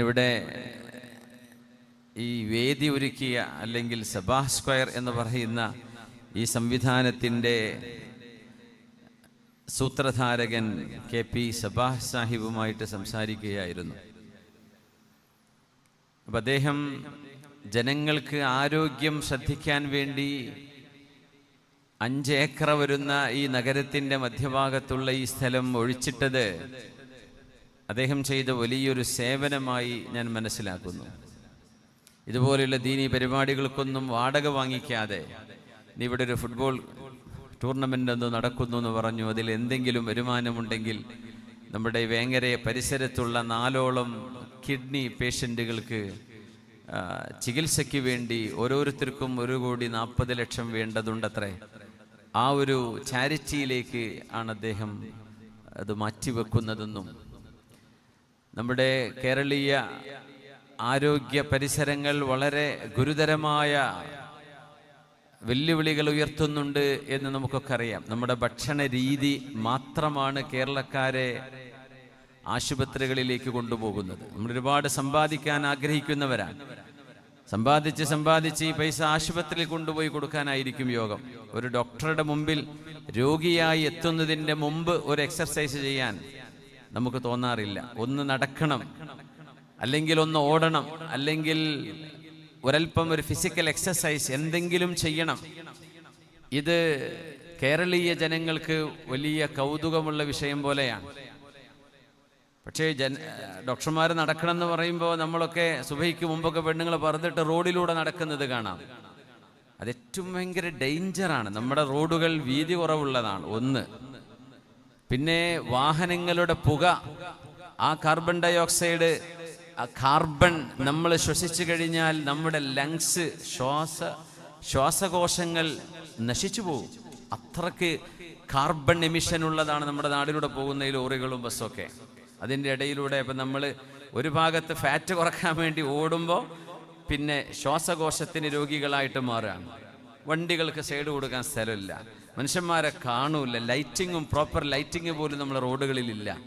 ഇവിടെ ഈ വേദി ഒരുക്കിയ അല്ലെങ്കിൽ സബാ സ്ക്വയർ എന്ന് പറയുന്ന ഈ സംവിധാനത്തിന്റെ സൂത്രധാരകൻ കെ പി സബാഹ് സാഹിബുമായിട്ട് സംസാരിക്കുകയായിരുന്നു. അപ്പം അദ്ദേഹം ജനങ്ങൾക്ക് ആരോഗ്യം ശ്രദ്ധിക്കാൻ വേണ്ടി അഞ്ച് ഏക്കർ വരുന്ന ഈ നഗരത്തിന്റെ മധ്യഭാഗത്തുള്ള ഈ സ്ഥലം ഒഴിച്ചിട്ടത് അദ്ദേഹം ചെയ്ത വലിയൊരു സേവനമായി ഞാൻ മനസ്സിലാക്കുന്നു. ഇതുപോലെയുള്ള ദീനി പരിപാടികൾക്കൊന്നും വാടക വാങ്ങിക്കാതെ നീ ഇവിടെ ഒരു ഫുട്ബോൾ ടൂർണമെന്റ് ഒന്ന് നടക്കുന്നു എന്ന് പറഞ്ഞു. അതിൽ എന്തെങ്കിലും വരുമാനമുണ്ടെങ്കിൽ നമ്മുടെ വേങ്ങര പരിസരത്തുള്ള നാലോളം കിഡ്നി പേഷ്യന്റുകൾക്ക് ചികിത്സയ്ക്ക് വേണ്ടി ഓരോരുത്തർക്കും ഒരു കോടി നാൽപ്പത് ലക്ഷം വേണ്ടതുണ്ടത്രേ. ആ ഒരു ചാരിറ്റിയിലേക്ക് ആണ് അദ്ദേഹം അത് മാറ്റിവെക്കുന്നതെന്നും നമ്മുടെ കേരളീയ ആരോഗ്യ പരിസരങ്ങൾ വളരെ ഗുരുതരമായ വെല്ലുവിളികൾ ഉയർത്തുന്നുണ്ട് എന്ന് നമുക്കൊക്കെ അറിയാം. നമ്മുടെ ഭക്ഷണ രീതി മാത്രമാണ് കേരളക്കാരെ ആശുപത്രികളിലേക്ക് കൊണ്ടുപോകുന്നത്. നമ്മൾ ഒരുപാട് സമ്പാദിക്കാൻ ആഗ്രഹിക്കുന്നവരാണ്. സമ്പാദിച്ച് സമ്പാദിച്ച് ഈ പൈസ ആശുപത്രിയിൽ കൊണ്ടുപോയി കൊടുക്കാനായിരിക്കും യോഗം. ഒരു ഡോക്ടറുടെ മുമ്പിൽ രോഗിയായി എത്തുന്നതിന്റെ മുമ്പ് ഒരു എക്സർസൈസ് ചെയ്യാൻ നമുക്ക് തോന്നാറില്ല. ഒന്ന് നടക്കണം. അല്ലെങ്കിൽ ഒന്ന് ഓടണം. അല്ലെങ്കിൽ ഒരൽപ്പം ഒരു ഫിസിക്കൽ എക്സസൈസ് എന്തെങ്കിലും ചെയ്യണം. ഇത് കേരളീയ ജനങ്ങൾക്ക് വലിയ കൗതുകമുള്ള വിഷയം പോലെയാണ്. പക്ഷേ ജന ഡോക്ടർമാർ നടക്കണം എന്ന് പറയുമ്പോൾ നമ്മളൊക്കെ സുബൈക്ക് മുമ്പൊക്കെ പെണ്ണുങ്ങൾ പറഞ്ഞിട്ട് റോഡിലൂടെ നടക്കുന്നത് കാണാം. അത് ഏറ്റവും ഭയങ്കര ഡേഞ്ചറാണ് നമ്മുടെ റോഡുകൾ വീതി കുറവുള്ളതാണ്. ഒന്ന്. പിന്നെ വാഹനങ്ങളുടെ പുക ആ കാർബൺ ഡൈ ഓക്സൈഡ് കാർബൺ നമ്മൾ ശ്വസിച്ചു കഴിഞ്ഞാൽ നമ്മുടെ ലങ്സ് ശ്വാസ ശ്വാസകോശങ്ങൾ നശിച്ചു പോകും അത്രയ്ക്ക് കാർബൺ എമിഷൻ ഉള്ളതാണ് നമ്മുടെ നാടിലൂടെ പോകുന്ന ഈ ലോറികളും ബസ്സൊക്കെ അതിന്റെ ഇടയിലൂടെ ഇപ്പം നമ്മൾ ഒരു ഭാഗത്ത് ഫാറ്റ് കുറയ്ക്കാൻ വേണ്ടി ഓടുമ്പോൾ പിന്നെ ശ്വാസകോശത്തിന് രോഗികളായിട്ട് മാറുകയാണ്. വണ്ടികൾക്ക് സൈഡ് കൊടുക്കാൻ സ്ഥലമില്ല. മനുഷ്യന്മാരെ കാണൂല. ലൈറ്റിങ്ങും പ്രോപ്പർ ലൈറ്റിംഗ് പോലും നമ്മുടെ റോഡുകളിലില്ല.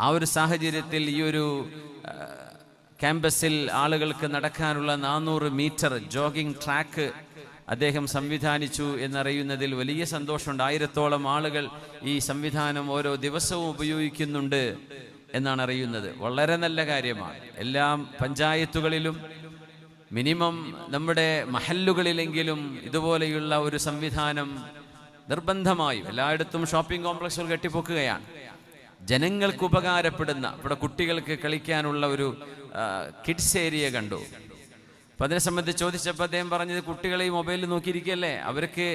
ആ ഒരു സാഹചര്യത്തിൽ ഈ ഒരു ക്യാമ്പസിൽ ആളുകൾക്ക് നടക്കാനുള്ള നാനൂറ് മീറ്റർ ജോഗിംഗ് ട്രാക്ക് അദ്ദേഹം സംവിധാനിച്ചു എന്നറിയുന്നതിൽ വലിയ സന്തോഷമുണ്ട്. ആയിരത്തോളം ആളുകൾ ഈ സംവിധാനം ഓരോ ദിവസവും ഉപയോഗിക്കുന്നുണ്ട് എന്നാണ് അറിയുന്നത്. വളരെ നല്ല കാര്യമാണ്. എല്ലാം പഞ്ചായത്തുകളിലും മിനിമം നമ്മുടെ മഹല്ലുകളിലെങ്കിലും ഇതുപോലെയുള്ള ഒരു സംവിധാനം നിർബന്ധമായും എല്ലായിടത്തും ഷോപ്പിംഗ് കോംപ്ലക്സുകൾ കെട്ടിപ്പൊക്കുകയാണ്. ജനങ്ങൾക്ക് ഉപകാരപ്പെടുന്ന ഇവിടെ കുട്ടികൾക്ക് കളിക്കാനുള്ള ഒരു കിഡ്സ് ഏരിയ കണ്ടു. അപ്പം അതിനെ സംബന്ധിച്ച് ചോദിച്ചപ്പോൾ അദ്ദേഹം പറഞ്ഞത് കുട്ടികളെ ഈ മൊബൈലിൽ നോക്കിയിരിക്കുകയല്ലേ? അവർക്ക്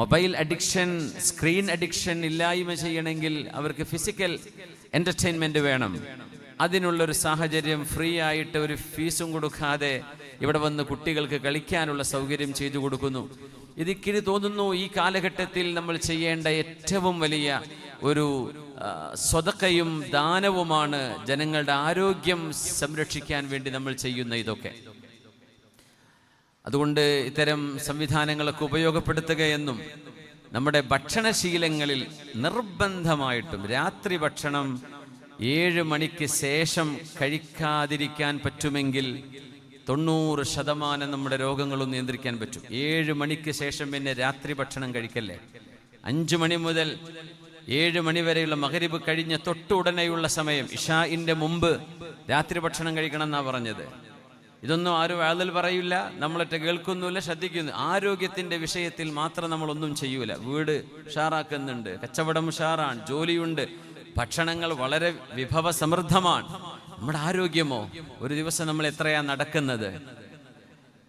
മൊബൈൽ അഡിക്ഷൻ സ്ക്രീൻ അഡിക്ഷൻ ഇല്ലായ്മ ചെയ്യണമെങ്കിൽ അവർക്ക് ഫിസിക്കൽ എന്റർടൈൻമെന്റ് വേണം. അതിനുള്ളൊരു സാഹചര്യം ഫ്രീ ആയിട്ട് ഒരു ഫീസും കൊടുക്കാതെ ഇവിടെ വന്ന് കുട്ടികൾക്ക് കളിക്കാനുള്ള സൗകര്യം ചെയ്തു കൊടുക്കുന്നു. ഇതിക്കിത് തോന്നുന്നു ഈ കാലഘട്ടത്തിൽ നമ്മൾ ചെയ്യേണ്ട ഏറ്റവും വലിയ ഒരു സ്വതക്കയും ദാനവുമാണ് ജനങ്ങളുടെ ആരോഗ്യം സംരക്ഷിക്കാൻ വേണ്ടി നമ്മൾ ചെയ്യുന്ന ഇതൊക്കെ. അതുകൊണ്ട് ഇത്തരം സംവിധാനങ്ങളൊക്കെ ഉപയോഗപ്പെടുത്തുകയെന്നും നമ്മുടെ ഭക്ഷണശീലങ്ങളിൽ നിർബന്ധമായിട്ടും രാത്രി ഭക്ഷണം ഏഴ് മണിക്ക് ശേഷം കഴിക്കാതിരിക്കാൻ പറ്റുമെങ്കിൽ തൊണ്ണൂറ് ശതമാനം നമ്മുടെ രോഗങ്ങളും നിയന്ത്രിക്കാൻ പറ്റും. ഏഴ് മണിക്ക് ശേഷം പിന്നെ രാത്രി ഭക്ഷണം കഴിക്കല്ലേ? അഞ്ചു മണി മുതൽ ഏഴ് മണി വരെയുള്ള മകരിബ് കഴിഞ്ഞ തൊട്ടുടനെയുള്ള സമയം ഇഷാഇന്റെ മുമ്പ് രാത്രി ഭക്ഷണം കഴിക്കണം എന്നാ പറഞ്ഞത്. ഇതൊന്നും ആരും ആളിൽ പറയില്ല നമ്മളൊറ്റ കേൾക്കുന്നില്ല ശ്രദ്ധിക്കുന്നു. ആരോഗ്യത്തിന്റെ വിഷയത്തിൽ മാത്രം നമ്മളൊന്നും ചെയ്യൂല. വീട് ഉഷാറാക്കുന്നുണ്ട് കച്ചവടം ഉഷാറാണ് ജോലിയുണ്ട്. ഭക്ഷണങ്ങൾ വളരെ വിഭവ സമൃദ്ധമാണ് നമ്മുടെ ആരോഗ്യമോ ഒരു ദിവസം നമ്മൾ എത്രയാ നടക്കുന്നത്?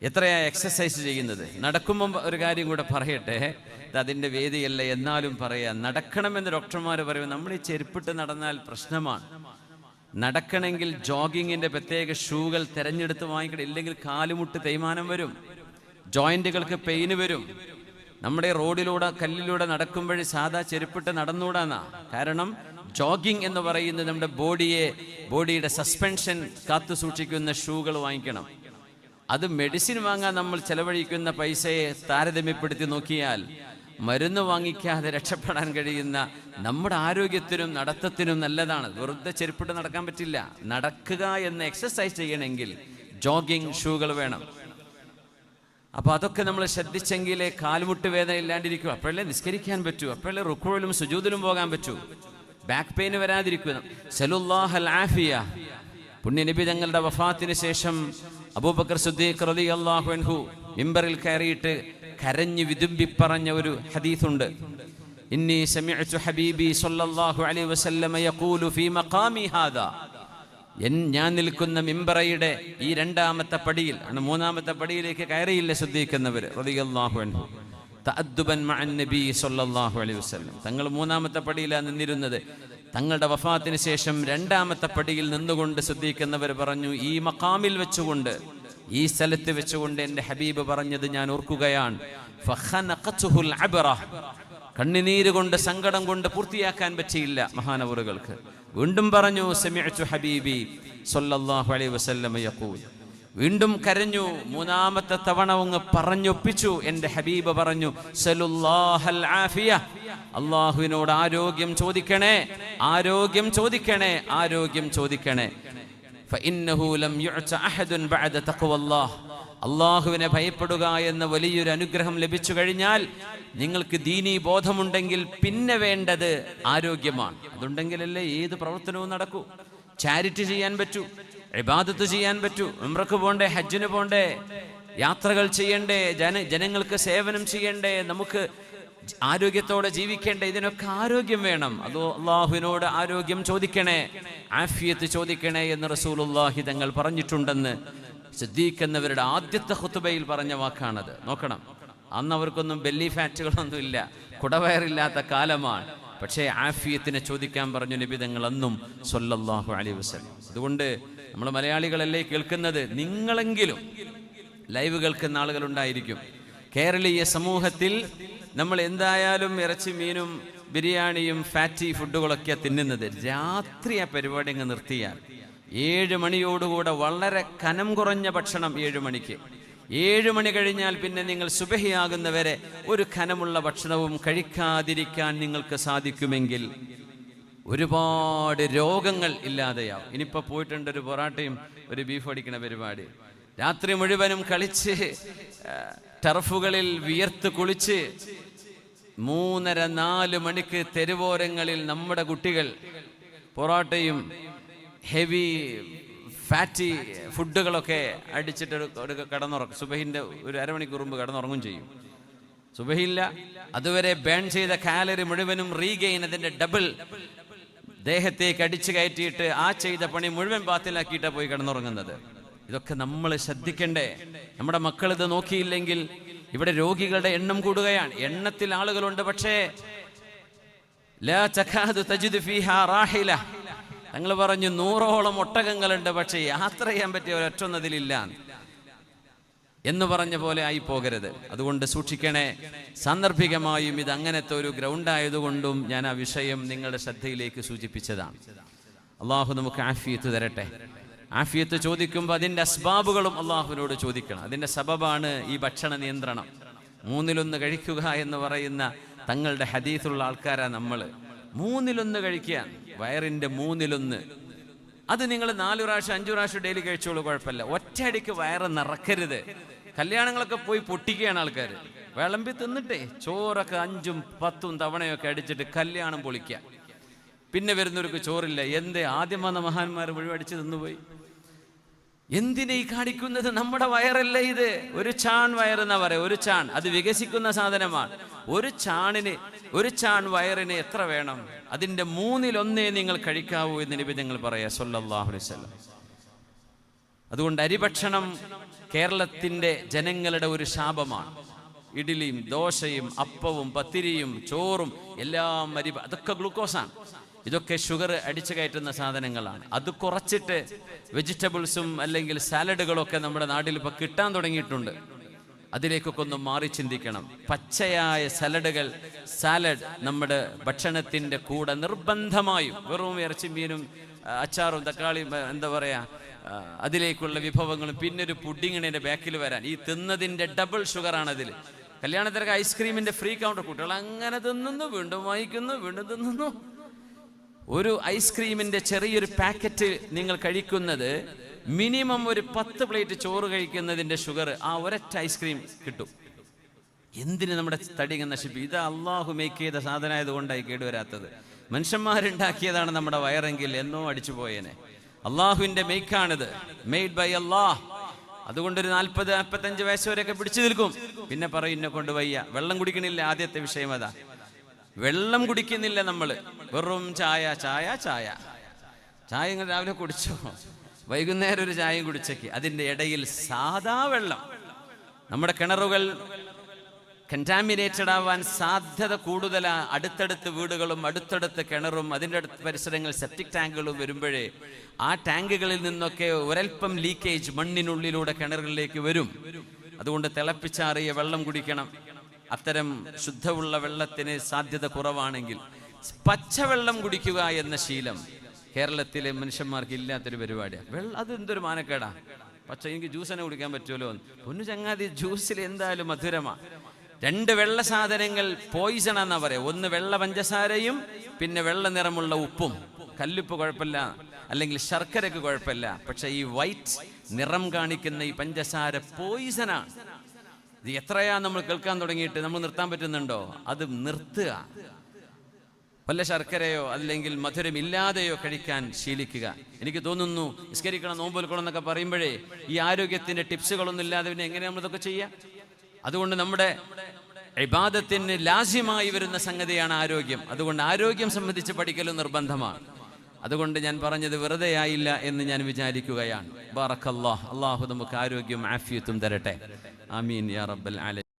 എത്രയാ എക്സസൈസ് ചെയ്യുന്നത്? നടക്കുമ്പം ഒരു കാര്യം കൂടെ പറയട്ടെ. അതിന്റെ വേദിയല്ല എന്നാലും പറയാം. നടക്കണമെന്ന് ഡോക്ടർമാർ പറയും നമ്മൾ ഈ ചെരുപ്പിട്ട് നടന്നാൽ പ്രശ്നമാണ്. നടക്കണമെങ്കിൽ ജോഗിങ്ങിന്റെ പ്രത്യേക ഷൂകൾ തിരഞ്ഞെടുത്ത് വാങ്ങിക്കണം. ഇല്ലെങ്കിൽ കാലുമുട്ട് തേയ്മാനം വരും. ജോയിന്റുകൾക്ക് പെയിന് വരും. നമ്മുടെ റോഡിലൂടെ കല്ലിലൂടെ നടക്കുമ്പോഴേ സാധാ ചെരുപ്പിട്ട് നടന്നുകൂടാന്നാ കാരണം ജോഗിങ് എന്ന് പറയുന്നത് നമ്മുടെ ബോഡിയെ ബോഡിയുടെ സസ്പെൻഷൻ കാത്തു സൂക്ഷിക്കുന്ന ഷൂകൾ വാങ്ങിക്കണം. അത് മെഡിസിൻ വാങ്ങാൻ നമ്മൾ ചെലവഴിക്കുന്ന പൈസയെ താരതമ്യപ്പെടുത്തി നോക്കിയാൽ മരുന്ന് വാങ്ങിക്കാതെ രക്ഷപ്പെടാൻ കഴിയുന്ന നമ്മുടെ ആരോഗ്യത്തിനും നടത്തത്തിനും നല്ലതാണ്. വെറുതെ ചെരുപ്പിട്ട് നടക്കാൻ പറ്റില്ല. നടക്കുക എന്ന് എക്സസൈസ് ചെയ്യണമെങ്കിൽ ജോഗിങ് ഷൂകൾ വേണം. അപ്പൊ അതൊക്കെ നമ്മൾ ശ്രദ്ധിച്ചെങ്കിലേ കാൽമുട്ട് വേദന ഇല്ലാണ്ടിരിക്കും അപ്പോഴല്ലേ നിസ്കരിക്കാൻ പറ്റൂ. അപ്പോഴല്ലേ റുക്കുവിലും സുജൂതിലും പോകാൻ പറ്റൂ. ബാക്ക് പെയിൻ വരാതിരിക്കുന്നു സലുല്ലാഹൽ ആഫിയ പുണ്യനബി തങ്ങളുടെ വഫാത്തിന് ശേഷം അബൂബക്കർ സുദ്ദീഖ് റലി അള്ളാഹു മിമ്പറിൽ കയറിയിട്ട് കരഞ്ഞു വിതുമ്പി പറഞ്ഞ ഒരു ഹദീസുണ്ട്. ഇന്നി സമിഅ്തു ഹബീബി സല്ലല്ലാഹു അലൈഹി വസല്ലമ യഖൂലു ഫീ മഖാമി ഹാദാ. എൻ ഞാൻ നിൽക്കുന്ന മിമ്പറയുടെ ഈ രണ്ടാമത്തെ പടിയിൽ ആണ് മൂന്നാമത്തെ പടിയിലേക്ക് കയറിയില്ല ശ്രദ്ധിക്കുന്നവർ റളിയല്ലാഹു അൻഹു. തഅദ്ദുബൻ മഅൻ നബി സല്ലല്ലാഹു അലൈഹി വസല്ലം. തങ്ങൾ മൂന്നാമത്തെ പടിയിലാണ് നിന്നിരുന്നത്. തങ്ങളുടെ വഫാത്തിന് ശേഷം രണ്ടാമത്തെ പടിയിൽ നിന്നുകൊണ്ട് ശ്രദ്ധിക്കുന്നവർ പറഞ്ഞു ഈ മഖാമിൽ വെച്ചുകൊണ്ട് ഈ സ്ഥലത്ത് വെച്ചുകൊണ്ട് എന്റെ ഹബീബ് പറഞ്ഞത് ഞാൻ ഓർക്കുകയാണ്. കണ്ണുനീര് കൊണ്ട് സങ്കടം കൊണ്ട് പൂർത്തിയാക്കാൻ പറ്റിയില്ല മഹാനവറുകൾക്ക്. വീണ്ടും പറഞ്ഞു ഹബീബി സല്ലല്ലാഹു അലൈഹി വസല്ലം യഖൂൽ. വീണ്ടും കരഞ്ഞു. മൂന്നാമത്തെ തവണ അങ്ങ് പറഞ്ഞൊപ്പിച്ചു. എന്റെ ഹബീബ് പറഞ്ഞു ആഫിയ. അള്ളാഹുവിനോട് ആരോഗ്യം ചോദിക്കണേ ആരോഗ്യം ചോദിക്കണേ ആരോഗ്യം ചോദിക്കണേ. അള്ളാഹുവിനെ ഭയപ്പെടുക എന്ന വലിയൊരു അനുഗ്രഹം ലഭിച്ചു കഴിഞ്ഞാൽ നിങ്ങൾക്ക് ദീനീ ബോധമുണ്ടെങ്കിൽ പിന്നെ വേണ്ടത് ആരോഗ്യമാണ്. അതുണ്ടെങ്കിലല്ലേ ഏത് പ്രവർത്തനവും നടക്കൂ. ചാരിറ്റി ചെയ്യാൻ പറ്റൂ. ഇബാദത്ത് ചെയ്യാൻ പറ്റൂ ഉംറക്ക് പോണ്ടേ ഹജ്ജിന് പോണ്ടേ യാത്രകൾ ചെയ്യണ്ടേ ജന ജനങ്ങൾക്ക് സേവനം ചെയ്യണ്ടേ നമുക്ക് ആരോഗ്യത്തോടെ ജീവിക്കേണ്ടേ ഇതിനൊക്കെ ആരോഗ്യം വേണം. അതോ അള്ളാഹുവിനോട് ആരോഗ്യം ചോദിക്കണേ ആഫിയത്ത് ചോദിക്കണേ എന്ന് റസൂലുള്ളാഹി തങ്ങൾ പറഞ്ഞിട്ടുണ്ടെന്ന് സിദ്ദീഖ് ആദ്യത്തെ ഹുത്തുബയിൽ പറഞ്ഞ വാക്കാണത്. നോക്കണം. അന്ന് അവർക്കൊന്നും ബെല്ലി ഫാറ്റുകളൊന്നും ഇല്ല. കുടവയറില്ലാത്ത കാലമാണ്. പക്ഷേ ആഫിയത്തിനെ ചോദിക്കാൻ പറഞ്ഞു നിബിതങ്ങൾ അന്നും സൊല്ലാഹു അലൈഹി വസല്ലം. അതുകൊണ്ട് നമ്മൾ മലയാളികളല്ലേ കേൾക്കുന്നത്? നിങ്ങളെങ്കിലും ലൈവ് കേൾക്കുന്ന ആളുകളുണ്ടായിരിക്കും. കേരളീയ സമൂഹത്തിൽ നമ്മൾ എന്തായാലും ഇറച്ചി മീനും ബിരിയാണിയും ഫാറ്റി ഫുഡുകളൊക്കെ തിന്നുന്നത്. രാത്രി ആ പരിപാടി അങ്ങ് നിർത്തിയാൽ ഏഴ് മണിയോടുകൂടെ വളരെ കനം കുറഞ്ഞ ഭക്ഷണം ഏഴ് മണിക്ക്. ഏഴ് മണി കഴിഞ്ഞാൽ പിന്നെ നിങ്ങൾ സുബഹിയാകുന്നവരെ ഒരു കനമുള്ള ഭക്ഷണവും കഴിക്കാതിരിക്കാൻ നിങ്ങൾക്ക് സാധിക്കുമെങ്കിൽ ഒരുപാട് രോഗങ്ങൾ ഇല്ലാതെയാവും. ഇനിയിപ്പോൾ പോയിട്ടുണ്ട് ഒരു പൊറാട്ടയും ഒരു ബീഫ് അടിക്കുന്ന പരിപാടി. രാത്രി മുഴുവനും കളിച്ച് ടർഫുകളിൽ വിയർത്ത് കുളിച്ച് മൂന്നര നാല് മണിക്ക് തെരുവോരങ്ങളിൽ നമ്മുടെ കുട്ടികൾ പൊറോട്ടയും ഹെവി ഫാറ്റി ഫുഡുകളൊക്കെ അടിച്ചിട്ട് ഒരു- കിടന്നുറക്കും സുബഹിന്റെ ഒരു അരമണിക്കൂർ മുമ്പ് കിടന്നുറങ്ങും ചെയ്യും. സുബഹില്ല അതുവരെ ബേൺ ചെയ്ത കാലറി മുഴുവനും റീഗെയിൻ അതിന്റെ ഡബിൾ ദേഹത്തേക്ക് അടിച്ചു കയറ്റിയിട്ട് ആ ചെയ്ത പണി മുഴുവൻ ബാത്തിലാക്കിയിട്ടാണ് പോയി കിടന്നുറങ്ങുന്നത്. ഇതൊക്കെ നമ്മൾ ശ്രദ്ധിക്കണ്ടേ? നമ്മുടെ മക്കൾ ഇത് നോക്കിയില്ലെങ്കിൽ ഇവിടെ രോഗികളുടെ എണ്ണം കൂടുകയാണ്. എണ്ണത്തിൽ ആളുകളുണ്ട് പക്ഷേ തങ്ങൾ പറഞ്ഞു നൂറോളം ഒട്ടകങ്ങളുണ്ട് പക്ഷേ യാത്ര ചെയ്യാൻ പറ്റിയ ഒരൊറ്റൊന്നതിലില്ല. എന്ന് പറഞ്ഞ പോലെ ആയി പോകരുത്. അതുകൊണ്ട് സൂക്ഷിക്കണേ. സാന്ദർഭികമായും ഇത് അങ്ങനത്തെ ഒരു ഗ്രൗണ്ട് ആയതുകൊണ്ടും ഞാൻ ആ വിഷയം നിങ്ങളുടെ ശ്രദ്ധയിലേക്ക് സൂചിപ്പിച്ചതാണ്. അള്ളാഹു നമുക്ക് ആഫിയത്ത് തരട്ടെ. ആഫിയത്ത് ചോദിക്കുമ്പോൾ അതിന്റെ അസ്ബാബുകളും അള്ളാഹുവിനോട് ചോദിക്കണം. അതിന്റെ സബബാണ് ഈ ഭക്ഷണ നിയന്ത്രണം. മൂന്നിലൊന്ന് കഴിക്കുക എന്ന് പറയുന്ന തങ്ങളുടെ ഹദീസുള്ള ആൾക്കാരാ നമ്മൾ മൂന്നിലൊന്ന് കഴിക്കുക. വയറിന്റെ മൂന്നിലൊന്ന്. അത് നിങ്ങൾ നാലു പ്രാവശ്യം അഞ്ചു പ്രാവശ്യം ഡെയിലി കഴിച്ചോളൂ കുഴപ്പമില്ല. ഒറ്റയടിക്ക് വയറ് നിറക്കരുത്. കല്യാണങ്ങളൊക്കെ പോയി പൊട്ടിക്കുകയാണ് ആൾക്കാർ വിളമ്പി തിന്നിട്ടേ ചോറൊക്കെ അഞ്ചും പത്തും തവണയൊക്കെ അടിച്ചിട്ട് കല്യാണം പൊളിക്കുക. പിന്നെ വരുന്നവർക്ക് ചോറില്ല. എന്തേ ആദ്യം വന്ന മഹാന്മാർ മുഴുവൻ തിന്നുപോയി. എന്തിനെ ഈ കാണിക്കുന്നത്? നമ്മുടെ വയറല്ല ഇത്. ഒരു ചാൺ വയറെന്നാ പറയാ. ഒരു ചാൺ. അത് വികസിക്കുന്ന സാധനമാണ്. ഒരു ചാണിന് ഒരു ചാൺ വയറിന് എത്ര വേണം? അതിന്റെ മൂന്നിലൊന്നേ നിങ്ങൾ കഴിക്കാവൂ എന്ന് നിങ്ങൾ പറയാ അലൈഹി വസല്ലം. അതുകൊണ്ട് അരിഭക്ഷണം കേരളത്തിന്റെ ജനങ്ങളുടെ ഒരു ശാപമാണ്. ഇഡ്ഡലിയും ദോശയും അപ്പവും പത്തിരിയും ചോറും എല്ലാം അരി അതൊക്കെ ഗ്ലൂക്കോസാണ്. ഇതൊക്കെ ഷുഗർ അടിച്ചു കയറ്റുന്ന സാധനങ്ങളാണ്. അത് കുറച്ചിട്ട് വെജിറ്റബിൾസും അല്ലെങ്കിൽ സാലഡുകളൊക്കെ നമ്മുടെ നാട്ടിൽ ഇപ്പോൾ കിട്ടാൻ തുടങ്ങിയിട്ടുണ്ട്. അതിലേക്കൊക്കെ ഒന്ന് മാറി ചിന്തിക്കണം. പച്ചയായ സലഡുകൾ സാലഡ് നമ്മുടെ ഭക്ഷണത്തിന്റെ കൂടെ നിർബന്ധമായും വെറും ഇറച്ചി മീനും അച്ചാറും തക്കാളിയും എന്താ പറയാ ആ, അതിലേക്കുള്ള വിഭവങ്ങളും പിന്നെ ഒരു പുഡിങ്ങിന് എന്റെ ബാക്കിൽ വരാൻ. ഈ തിന്നതിന്റെ ഡബിൾ ഷുഗറാണ് അതിൽ കല്യാണത്തിനൊക്കെ ഐസ്ക്രീമിന്റെ ഫ്രീ കൗണ്ടർ കുട്ടികൾ അങ്ങനെ തിന്നുന്നു വീണ്ടും വാങ്ങിക്കുന്നു വീണ്ടും തിന്നുന്നു. ഒരു ഐസ്ക്രീമിന്റെ ചെറിയൊരു പാക്കറ്റ് നിങ്ങൾ കഴിക്കുന്നത് മിനിമം ഒരു പത്ത് പ്ലേറ്റ് ചോറ് കഴിക്കുന്നതിന്റെ ഷുഗർ ആ ഒരൊറ്റ ഐസ്ക്രീം കിട്ടും. എന്തിന് നമ്മുടെ തടി നശിപ്പിക്കും? ഇത് അള്ളാഹു മേക്ക് ചെയ്ത സാധനമായത് കൊണ്ടായി കേടുവരാത്തത്. മനുഷ്യന്മാരുണ്ടാക്കിയതാണ് നമ്മുടെ വയറെങ്കിൽ എന്നോ അടിച്ചു പോയേനെ. അള്ളാഹുവിന്റെ മെയ്ക്കാണിത്. മെയ്ഡ് ബൈ അള്ളാഹ് അതുകൊണ്ടൊരു നാൽപ്പത് നാൽപ്പത്തഞ്ച് വയസ്സ് വരെയൊക്കെ പിടിച്ചു നിൽക്കും. പിന്നെ പറയും ഇന്നെ കൊണ്ട് വയ്യ. വെള്ളം കുടിക്കണില്ല ആദ്യത്തെ വിഷയം അതാ. വെള്ളം കുടിക്കുന്നില്ല നമ്മൾ വെറും ചായ ചായ ചായ. ചായ രാവിലെ കുടിച്ചോ? വൈകുന്നേരം ഒരു ചായയും കുടിച്ചേക്ക്. അതിന്റെ ഇടയിൽ സാധാ വെള്ളം. നമ്മുടെ കിണറുകൾ കണ്ടാമിനേറ്റഡ് ആവാൻ സാധ്യത കൂടുതലാ അടുത്തടുത്ത് വീടുകളും അടുത്തടുത്ത് കിണറും അതിന്റെ അടുത്ത് പരിസരങ്ങൾ സെപ്റ്റിക് ടാങ്കുകളും വരുമ്പോഴേ ആ ടാങ്കുകളിൽ നിന്നൊക്കെ ഒരൽപ്പം ലീക്കേജ് മണ്ണിനുള്ളിലൂടെ കിണറുകളിലേക്ക് വരും. അതുകൊണ്ട് തിളപ്പിച്ചാറിയ വെള്ളം കുടിക്കണം. അത്തരം ശുദ്ധമുള്ള വെള്ളത്തിന് സാധ്യത കുറവാണെങ്കിൽ പച്ചവെള്ളം കുടിക്കുക എന്ന ശീലം കേരളത്തിലെ മനുഷ്യന്മാർക്ക് ഇല്ലാത്തൊരു പരിപാടിയാണ് വെള്ളം അത് എന്തൊരു മാനക്കേടാ. പച്ച എനിക്ക് ജ്യൂസ് തന്നെ കുടിക്കാൻ പറ്റുമല്ലോ പൊന്നു ചങ്ങാതി ജ്യൂസിൽ എന്തായാലും മധുരമാ. രണ്ട് വെള്ള സാധനങ്ങൾ പോയിസൺ എന്നാ പറയാ. ഒന്ന് വെള്ള പഞ്ചസാരയും പിന്നെ വെള്ള നിറമുള്ള ഉപ്പും. കല്ലുപ്പ് കുഴപ്പമില്ല. അല്ലെങ്കിൽ ശർക്കരക്ക് കുഴപ്പമില്ല. പക്ഷെ ഈ വൈറ്റ് നിറം കാണിക്കുന്ന ഈ പഞ്ചസാര പോയിസനാണ് ഇത് എത്രയാ നമ്മൾ കേൾക്കാൻ തുടങ്ങിയിട്ട്? നമ്മൾ നിർത്താൻ പറ്റുന്നുണ്ടോ? അത് നിർത്തുക. വല്ല ശർക്കരയോ അല്ലെങ്കിൽ മധുരം ഇല്ലാതെയോ കഴിക്കാൻ ശീലിക്കുക. എനിക്ക് തോന്നുന്നു നിസ്കരിക്കണം നോമ്പ് എന്നൊക്കെ പറയുമ്പോഴേ ഈ ആരോഗ്യത്തിന്റെ ടിപ്സുകളൊന്നും ഇല്ലാതെ പിന്നെ എങ്ങനെ നമ്മൾ ഇതൊക്കെ ചെയ്യാം അതുകൊണ്ട് നമ്മുടെ ഇബാദത്തിന് ലാസ്യമായി വരുന്ന സംഗതിയാണ് ആരോഗ്യം. അതുകൊണ്ട് ആരോഗ്യം സംബന്ധിച്ച് പഠിക്കലും നിർബന്ധമാണ്. അതുകൊണ്ട് ഞാൻ പറഞ്ഞത് വെറുതെ ആയില്ല എന്ന് ഞാൻ വിചാരിക്കുകയാണ്. ബാറക്കല്ലാഹ്. അള്ളാഹു നമുക്ക് ആരോഗ്യം ആഫിയത്തും തരട്ടെ. ആമീൻ യാ റബ്ബൽ ആലമീൻ.